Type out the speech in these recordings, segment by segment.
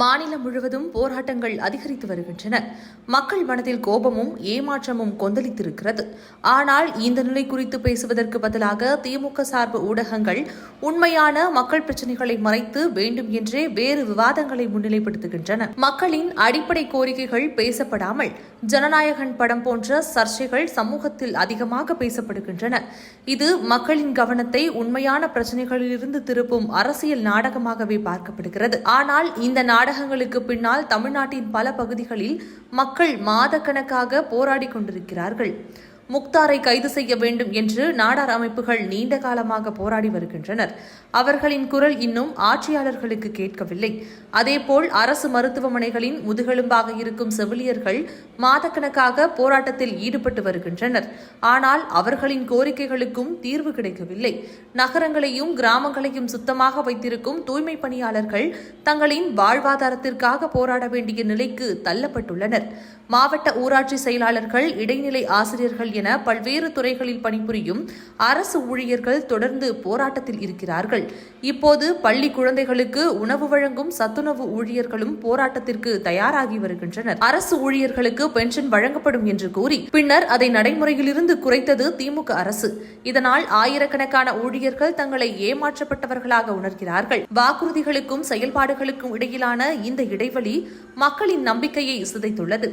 மாநிலம் முழுவதும் போராட்டங்கள் அதிகரித்து வருகின்றன. மக்கள் மனதில் கோபமும் ஏமாற்றமும் கொந்தளித்திருக்கிறது. ஆனால் இந்த நிலை குறித்து பேசுவதற்கு பதிலாக திமுக சார்பு ஊடகங்கள் உண்மையான மக்கள் பிரச்சினைகளை மறைத்து வேண்டும் என்றே வேறு விவாதங்களை முன்னிலைப்படுத்துகின்றன. மக்களின் அடிப்படை கோரிக்கைகள் பேசப்படாமல் ஜனநாயகன் படம் போன்ற சர்ச்சைகள் சமூகத்தில் அதிகமாக பேசப்படுகின்றன. இது மக்களின் கவனத்தை உண்மையான பிரச்சனைகளிலிருந்து திருப்பும் அரசியல் நாடகமாகவே பார்க்கப்படுகிறது. ஆனால் இந்த நாடகங்களுக்கு பின்னால் தமிழ்நாட்டின் பல பகுதிகளில் மக்கள் மாதக்கணக்காக போராடி கொண்டிருக்கிறார்கள். முக்தாரை கைது செய்ய வேண்டும் என்று நாடார் அமைப்புகள் நீண்ட காலமாக போராடி வருகின்றனர். அவர்களின் குரல் இன்னும் ஆட்சியாளர்களுக்கு கேட்கவில்லை. அதேபோல் அரசு மருத்துவமனைகளின் முதுகெலும்பாக இருக்கும் செவிலியர்கள் மாதக்கணக்காக போராட்டத்தில் ஈடுபட்டு வருகின்றனர். ஆனால் அவர்களின் கோரிக்கைகளுக்கும் தீர்வு கிடைக்கவில்லை. நகரங்களையும் கிராமங்களையும் சுத்தமாக வைத்திருக்கும் தூய்மை பணியாளர்கள் தங்களின் வாழ்வாதாரத்திற்காக போராட வேண்டிய நிலைக்கு தள்ளப்பட்டுள்ளனர். மாவட்ட ஊராட்சி செயலாளர்கள் இடைநிலை ஆசிரியர்கள் என பல்வேறு துறைகளில் பணிபுரியும் அரசு ஊழியர்கள் தொடர்ந்து போராட்டத்தில் இருக்கிறார்கள். இப்போது பள்ளி குழந்தைகளுக்கு உணவு வழங்கும் சத்துணவு ஊழியர்களும் போராட்டத்திற்கு தயாராகி வருகின்றனர். அரசு ஊழியர்களுக்கு பென்ஷன் வழங்கப்படும் என்று கூறி பின்னர் அதை நடைமுறையிலிருந்து குறைத்தது திமுக அரசு. இதனால் ஆயிரக்கணக்கான ஊழியர்கள் தங்களை ஏமாற்றப்பட்டவர்களாக உணர்கிறார்கள். வாக்குறுதிகளுக்கும் செயல்பாடுகளுக்கும் இடையிலான இந்த இடைவெளி மக்களின் நம்பிக்கையை சிதைத்துள்ளது.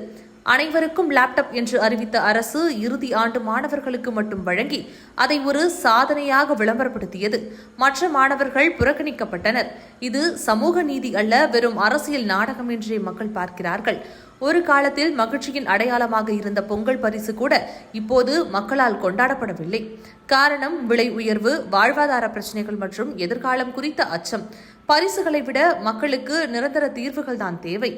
அனைவருக்கும் லேப்டாப் என்று அறிவித்த அரசு இறுதி ஆண்டு மாணவர்களுக்கு மட்டும் வழங்கி அதை ஒரு சாதனையாக விளம்பரப்படுத்தியது. மற்ற மாணவர்கள் புறக்கணிக்கப்பட்டனர். இது சமூக நீதி அல்ல வெறும் அரசியல் நாடகம் என்றே மக்கள் பார்க்கிறார்கள். ஒரு காலத்தில் மகிழ்ச்சியின் அடையாளமாக இருந்த பொங்கல் பரிசு கூட இப்போது மக்களால் கொண்டாடப்படவில்லை. காரணம் விலை உயர்வு வாழ்வாதார பிரச்சனைகள் மற்றும் எதிர்காலம் குறித்த அச்சம். பரிசுகளை விட மக்களுக்கு நிரந்தர தீர்வுகள் தான் தேவை.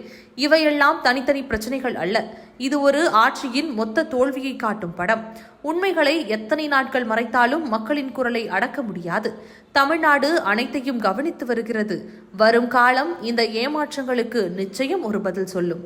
இவையெல்லாம் தனித்தனி பிரச்சனைகள் அல்ல. இது ஒரு ஆட்சியின் மொத்த தோல்வியை காட்டும் படம். உண்மைகளை எத்தனை நாட்கள் மறைத்தாலும் மக்களின் குரலை அடக்க முடியாது. தமிழ்நாடு அனைத்தையும் கவனித்து வருகிறது. வரும் காலம் இந்த ஏமாற்றங்களுக்கு நிச்சயம் ஒரு பதில் சொல்லும்.